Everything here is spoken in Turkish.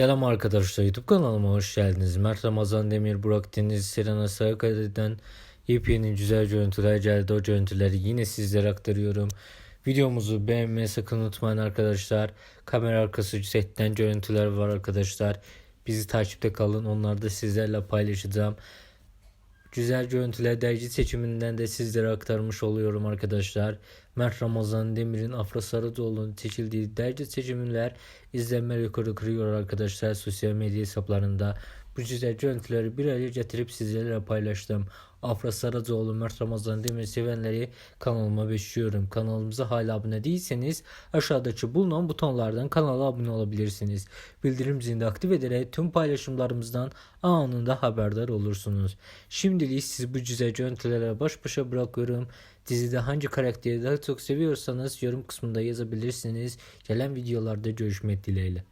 Selam arkadaşlar YouTube kanalıma hoş geldiniz. Mert Ramazan Demir, Burak Deniz, Serena Sarıkaya'dan yepyeni güzel görüntüler geldi. O görüntüleri yine sizlere aktarıyorum. Videomuzu beğenmeyi sakın unutmayın arkadaşlar. Kamera arkası setten görüntüler var arkadaşlar. Bizi takipte kalın. Onları da sizlerle paylaşacağım. Güzel görüntüler dergi seçiminden de sizlere aktarmış oluyorum arkadaşlar. Mert Ramazan Demir'in Afra Sarıdoğlu'nun seçildiği dergi seçimler izlenme rekoru kırıyor arkadaşlar sosyal medya hesaplarında. Bu güzel görüntüleri bir araya getirip sizlerle paylaştım. Afra Saracoğlu, Mert Ramazan Demir sevenleri kanalıma bekliyorum. Kanalımıza hala abone değilseniz aşağıdaki bulunan butonlardan kanala abone olabilirsiniz. Bildirim zilini aktif ederek tüm paylaşımlarımızdan anında haberdar olursunuz. Şimdilik sizi bu güzel görüntülere baş başa bırakıyorum. Dizide hangi karakteri daha çok seviyorsanız yorum kısmında yazabilirsiniz. Gelen videolarda görüşmek dileğiyle.